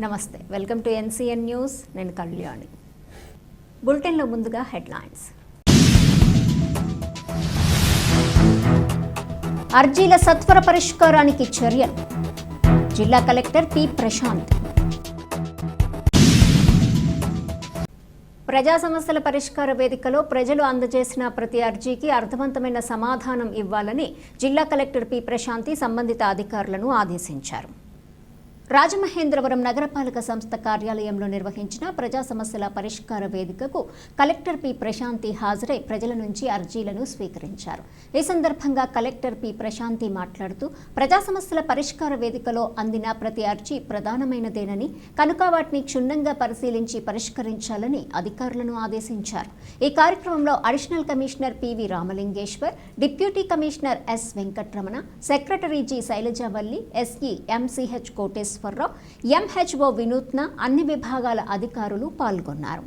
నమస్తే welcome to NCN news. నేను కళ్యాణి. బులెటిన్లో ముందుగా హెడ్లైన్స్. అర్జీల సత్వర పరిష్కారానికి చర్యలు. జిల్లా కలెక్టర్ పి. ప్రశాంత్. ప్రజా సమస్యల పరిష్కార వేదికలో ప్రజలు అందజేసిన ప్రతి అర్జీకి అర్థవంతమైన సమాధానం ఇవ్వాలని జిల్లా కలెక్టర్ పి. ప్రశాంతి సంబంధిత అధికారులను ఆదేశించారు. రాజమహేంద్రవరం నగరపాలక సంస్థ కార్యాలయంలో నిర్వహించిన ప్రజా సమస్యల పరిష్కార వేదికకు కలెక్టర్ పి ప్రశాంతి హాజరై ప్రజల నుంచి అర్జీలను స్వీకరించారు. ఈ సందర్భంగా కలెక్టర్ పి ప్రశాంతి మాట్లాడుతూ ప్రజా సమస్యల పరిష్కార వేదికలో అందిన ప్రతి అర్జీ ప్రధానమైనదేనని కనుక వాటిని క్షుణ్ణంగా పరిశీలించి పరిష్కరించాలని అధికారులను ఆదేశించారు. ఈ కార్యక్రమంలో additional commissioner P V Ramalingeswar deputy commissioner S Venkatramana secretary G Shailajavalli SE MCh Nageswararao MHO Vinuthna అన్ని విభాగాల అధికారులు పాల్గొన్నారు.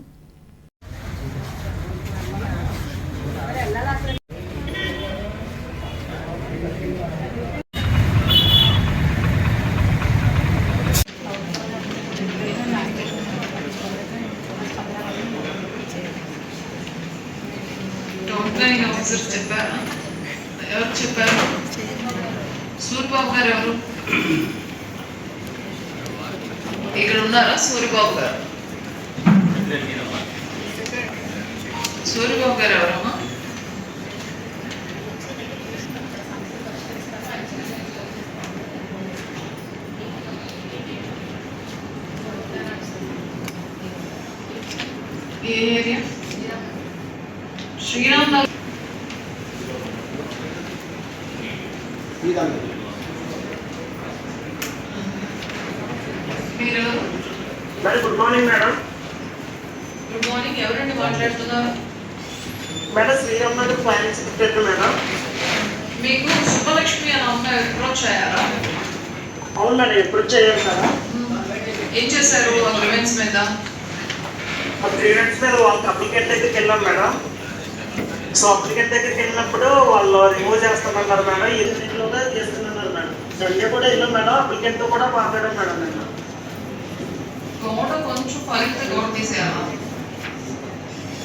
టౌన్ ఆఫీసర్ చెప్పారా? ఎవరు చెప్పారు? సూర్బాబు గారు ఎవరు? ఇక్కడ ఉన్నారా సూర్యబాబు గారు సూర్యబాబు గారు ఎవరమ్మా ఏ ఏరియా శ్రీరామ్ నగర్ మీరు? Madam good morning madam good morning ఎవరండి మాట్లాడుతున్నారు? Madam Sriram Nagar finance secretary madam మీకు సుబ్బలక్ష్మి అని అమ్మాయి అప్రోచ్ అయ్యారా అవును మేడం ఎప్పుడు చేయాలి కదా? ఏం చేశారు గ్రివెన్స్ మీద? పేరెంట్స్ మీద వాళ్ళకి అప్లికేట్ దగ్గరికి వెళ్ళాం మేడం సో అప్లికేట్ దగ్గరికి వెళ్ళినప్పుడు వాళ్ళు రిమూవ్ చేస్తామన్నారు మేడం ఈ రెండింటిలోనే చేస్తున్నారు మేడం సండే కూడా వెళ్ళాం మేడం అప్లికెంట్తో కూడా మాట్లాడాం మేడం నేను. గోడ కొంచెం పలికితే గోడ తీసేయాలా?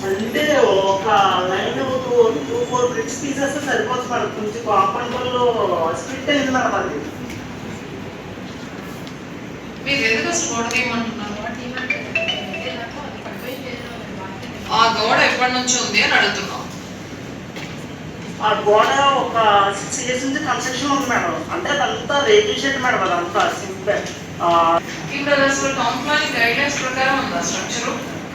అంటే ఒక line two two four bricks తీసేస్తే సరిపోతుంది మేడం. కొంచెం కాంపౌండ్ వాళ్ళు స్ప్లిట్ అయింది మేడం అది. మీరు ఎందుకు అసలు గోడ తీయమంటున్నారు? ఆ గోడ ఎప్పటి నుంచి ఉంది అని అడుగుతున్నాం. ఆ గోడ ఒక సిక్స్ ఇయర్స్ నుంచి కన్స్ట్రక్షన్ ఉంది మేడం. అంటే అదంతా రేకుల షెడ్ మేడం అదంతా సింపుల్ కింద దశలో కాంప్లాన్ గైడెన్స్ ప్రకారం ఉంది ఆ స్ట్రక్చరు